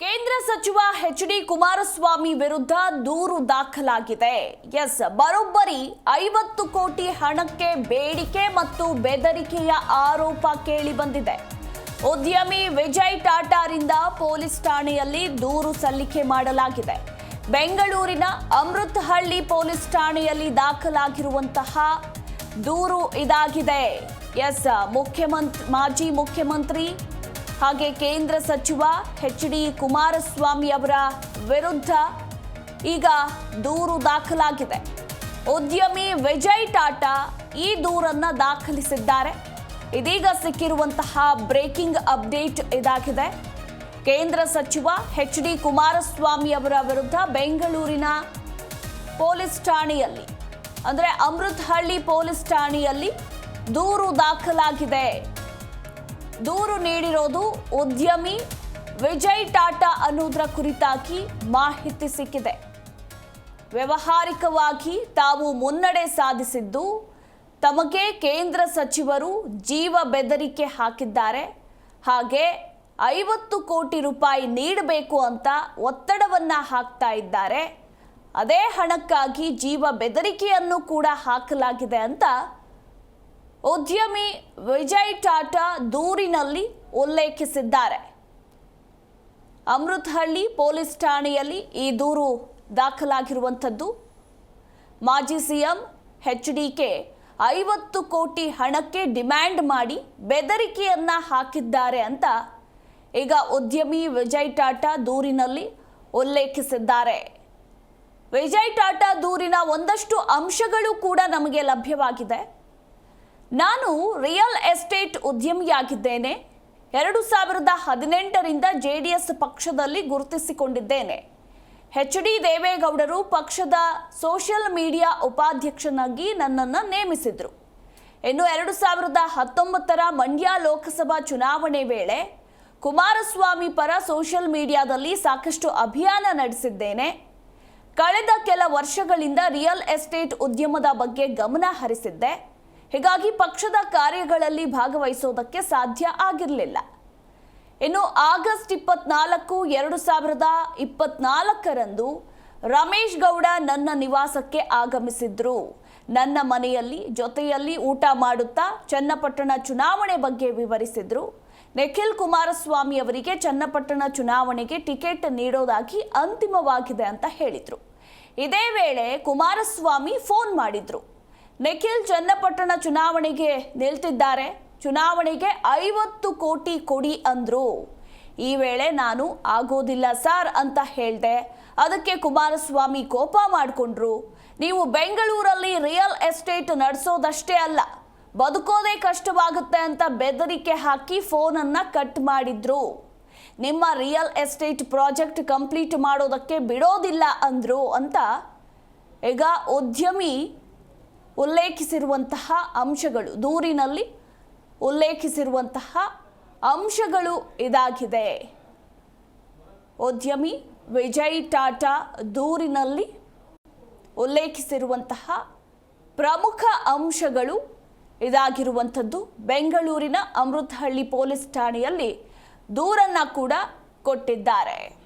ಕೇಂದ್ರ ಸಚಿವ H D Kumaraswamy ವಿರುದ್ಧ ದೂರು ದಾಖಲಾಗಿದೆ. ಎಸ್, ಬರೋಬ್ಬರಿ ಐವತ್ತು ಕೋಟಿ ಹಣಕ್ಕೆ ಬೇಡಿಕೆ ಮತ್ತು ಬೆದರಿಕೆಯ ಆರೋಪ ಕೇಳಿ ಬಂದಿದೆ. ಉದ್ಯಮಿ ವಿಜಯ್ ಟಾಟಾರಿಂದ ಪೊಲೀಸ್ ಠಾಣೆಯಲ್ಲಿ ದೂರು ಸಲ್ಲಿಕೆ ಮಾಡಲಾಗಿದೆ. ಬೆಂಗಳೂರಿನ ಅಮೃತಹಳ್ಳಿ ಪೊಲೀಸ್ ಠಾಣೆಯಲ್ಲಿ ದಾಖಲಾಗಿರುವಂತಹ ದೂರು ಇದಾಗಿದೆ. ಎಸ್ ಮುಖ್ಯಮಂತ್ರಿ ಮಾಜಿ ಮುಖ್ಯಮಂತ್ರಿ ಹಾಗೆ ಕೇಂದ್ರ ಸಚಿವ ಎಚ್ ಡಿ ಕುಮಾರಸ್ವಾಮಿ ಅವರ ವಿರುದ್ಧ ಈಗ ದೂರು ದಾಖಲಾಗಿದೆ. ಉದ್ಯಮಿ ವಿಜಯ್ ಟಾಟಾ ಈ ದೂರನ್ನ ದಾಖಲಿಸಿದ್ದಾರೆ. ಇದೀಗ ಸಿಕ್ಕಿರುವಂತಹ ಬ್ರೇಕಿಂಗ್ ಅಪ್ಡೇಟ್ ಇದಾಗಿದೆ. ಕೇಂದ್ರ ಸಚಿವ ಎಚ್ ಡಿ ಕುಮಾರಸ್ವಾಮಿ ಅವರ ವಿರುದ್ಧ ಬೆಂಗಳೂರಿನ ಪೊಲೀಸ್ ಠಾಣೆಯಲ್ಲಿ, ಅಂದರೆ ಅಮೃತಹಳ್ಳಿ ಪೊಲೀಸ್ ಠಾಣೆಯಲ್ಲಿ ದೂರು ದಾಖಲಾಗಿದೆ. ದೂರು ನೀಡಿರೋದು ಉದ್ಯಮಿ ವಿಜಯ್ ಟಾಟಾ ಅನ್ನೋದರ ಕುರಿತಾಗಿ ಮಾಹಿತಿ ಸಿಕ್ಕಿದೆ. ವ್ಯವಹಾರಿಕವಾಗಿ ತಾವು ಮುನ್ನಡೆ ಸಾಧಿಸಿದ್ದು ತಮಗೆ ಕೇಂದ್ರ ಸಚಿವರು ಜೀವ ಬೆದರಿಕೆ ಹಾಕಿದ್ದಾರೆ. ಹಾಗೆ ಐವತ್ತು ಕೋಟಿ ರೂಪಾಯಿ ನೀಡಬೇಕು ಅಂತ ಒತ್ತಡವನ್ನ ಹಾಕ್ತಾ ಇದ್ದಾರೆ. ಅದೇ ಹಣಕ್ಕಾಗಿ ಜೀವ ಬೆದರಿಕೆಯನ್ನು ಕೂಡ ಹಾಕಲಾಗಿದೆ ಅಂತ ಉದ್ಯಮಿ ವಿಜಯ್ ಟಾಟಾ ದೂರಿನಲ್ಲಿ ಉಲ್ಲೇಖಿಸಿದ್ದಾರೆ. ಅಮೃತಹಳ್ಳಿ ಪೊಲೀಸ್ ಠಾಣೆಯಲ್ಲಿ ಈ ದೂರು ದಾಖಲಾಗಿರುವಂಥದ್ದು. ಮಾಜಿ ಸಿಎಂ ಎಚ್ ಡಿಕೆ ಐವತ್ತು ಕೋಟಿ ಹಣಕ್ಕೆ ಡಿಮ್ಯಾಂಡ್ ಮಾಡಿ ಬೆದರಿಕೆಯನ್ನ ಹಾಕಿದ್ದಾರೆ ಅಂತ ಈಗ ಉದ್ಯಮಿ ವಿಜಯ್ ಟಾಟಾ ದೂರಿನಲ್ಲಿ ಉಲ್ಲೇಖಿಸಿದ್ದಾರೆ. ವಿಜಯ್ ಟಾಟಾ ದೂರಿನ ಒಂದಷ್ಟು ಅಂಶಗಳು ಕೂಡ ನಮಗೆ ಲಭ್ಯವಾಗಿದೆ. ನಾನು ರಿಯಲ್ ಎಸ್ಟೇಟ್ ಉದ್ಯಮಿಯಾಗಿದ್ದೇನೆ. ಎರಡು ಸಾವಿರದ ಹದಿನೆಂಟರಿಂದ ಜೆ ಡಿ ಎಸ್ ಪಕ್ಷದಲ್ಲಿ ಗುರುತಿಸಿಕೊಂಡಿದ್ದೇನೆ. ಎಚ್ ಡಿ ದೇವೇಗೌಡರು ಪಕ್ಷದ ಸೋಷಿಯಲ್ ಮೀಡಿಯಾ ಉಪಾಧ್ಯಕ್ಷನಾಗಿ ನನ್ನನ್ನು ನೇಮಿಸಿದರು. ಇನ್ನು ಎರಡು ಸಾವಿರದ ಹತ್ತೊಂಬತ್ತರ ಮಂಡ್ಯ ಲೋಕಸಭಾ ಚುನಾವಣೆ ವೇಳೆ ಕುಮಾರಸ್ವಾಮಿ ಪರ ಸೋಷಿಯಲ್ ಮೀಡಿಯಾದಲ್ಲಿ ಸಾಕಷ್ಟು ಅಭಿಯಾನ ನಡೆಸಿದ್ದೇನೆ. ಕಳೆದ ಕೆಲ ವರ್ಷಗಳಿಂದ ರಿಯಲ್ ಎಸ್ಟೇಟ್ ಉದ್ಯಮದ ಬಗ್ಗೆ ಗಮನ ಹರಿಸಿದ್ದೆ. ಹೀಗಾಗಿ ಪಕ್ಷದ ಕಾರ್ಯಗಳಲ್ಲಿ ಭಾಗವಹಿಸೋದಕ್ಕೆ ಸಾಧ್ಯ ಆಗಿರಲಿಲ್ಲ. ಇನ್ನು ಆಗಸ್ಟ್ ಇಪ್ಪತ್ನಾಲ್ಕು, ಎರಡು ಸಾವಿರದ ಇಪ್ಪತ್ನಾಲ್ಕರಂದು ರಮೇಶ್ ಗೌಡ ನನ್ನ ನಿವಾಸಕ್ಕೆ ಆಗಮಿಸಿದ್ರು. ನನ್ನ ಮನೆಯಲ್ಲಿ ಜೊತೆಯಲ್ಲಿ ಊಟ ಮಾಡುತ್ತಾ ಚನ್ನಪಟ್ಟಣ ಚುನಾವಣೆ ಬಗ್ಗೆ ವಿವರಿಸಿದ್ರು. ನಿಖಿಲ್ ಕುಮಾರಸ್ವಾಮಿ ಅವರಿಗೆ ಚನ್ನಪಟ್ಟಣ ಚುನಾವಣೆಗೆ ಟಿಕೆಟ್ ನೀಡೋದಾಗಿ ಅಂತಿಮವಾಗಿದೆ ಅಂತ ಹೇಳಿದ್ರು. ಇದೇ ವೇಳೆ ಕುಮಾರಸ್ವಾಮಿ ಫೋನ್ ಮಾಡಿದ್ರು. ನಿಖಿಲ್ ಚನ್ನಪಟ್ಟಣ ಚುನಾವಣೆಗೆ ನಿಲ್ತಿದ್ದಾರೆ. ಚುನಾವಣೆಗೆ ಐವತ್ತು ಕೋಟಿ ಕೊಡಿ ಅಂದ್ರು. ಈ ವೇಳೆ ನಾನು ಆಗೋದಿಲ್ಲ ಸರ್ ಅಂತ ಹೇಳಿದೆ. ಅದಕ್ಕೆ ಕುಮಾರಸ್ವಾಮಿ ಕೋಪ ಮಾಡಿಕೊಂಡ್ರು. ನೀವು ಬೆಂಗಳೂರಲ್ಲಿ ರಿಯಲ್ ಎಸ್ಟೇಟ್ ನಡೆಸೋದಷ್ಟೇ ಅಲ್ಲ, ಬದುಕೋದೇ ಕಷ್ಟವಾಗುತ್ತೆ ಅಂತ ಬೆದರಿಕೆ ಹಾಕಿ ಫೋನನ್ನು ಕಟ್ ಮಾಡಿದ್ರು. ನಿಮ್ಮ ರಿಯಲ್ ಎಸ್ಟೇಟ್ ಪ್ರಾಜೆಕ್ಟ್ ಕಂಪ್ಲೀಟ್ ಮಾಡೋದಕ್ಕೆ ಬಿಡೋದಿಲ್ಲ ಅಂದರು ಅಂತ ಈಗ ಉದ್ಯಮಿ ಉಲ್ಲೇಖಿಸಿರುವಂತಹ ಅಂಶಗಳು, ದೂರಿನಲ್ಲಿ ಉಲ್ಲೇಖಿಸಿರುವಂತಹ ಅಂಶಗಳು ಇದಾಗಿದೆ. ಉದ್ಯಮಿ ವಿಜಯ್ ಟಾಟಾ ದೂರಿನಲ್ಲಿ ಉಲ್ಲೇಖಿಸಿರುವಂತಹ ಪ್ರಮುಖ ಅಂಶಗಳು ಇದಾಗಿರುವಂಥದ್ದು. ಬೆಂಗಳೂರಿನ ಅಮೃತಹಳ್ಳಿ ಪೊಲೀಸ್ ಠಾಣೆಯಲ್ಲಿ ದೂರನ್ನು ಕೂಡ ಕೊಟ್ಟಿದ್ದಾರೆ.